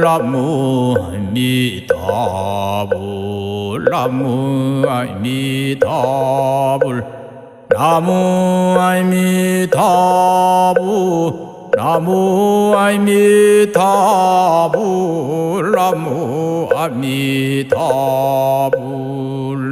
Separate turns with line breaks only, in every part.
나무 아미타불 나무 아미타불. 나무 아미타불. 나무 아미타불. 나무 아미타불.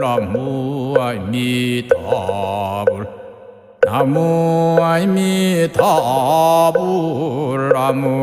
나무 아미타불. 나무 아미타불 amor.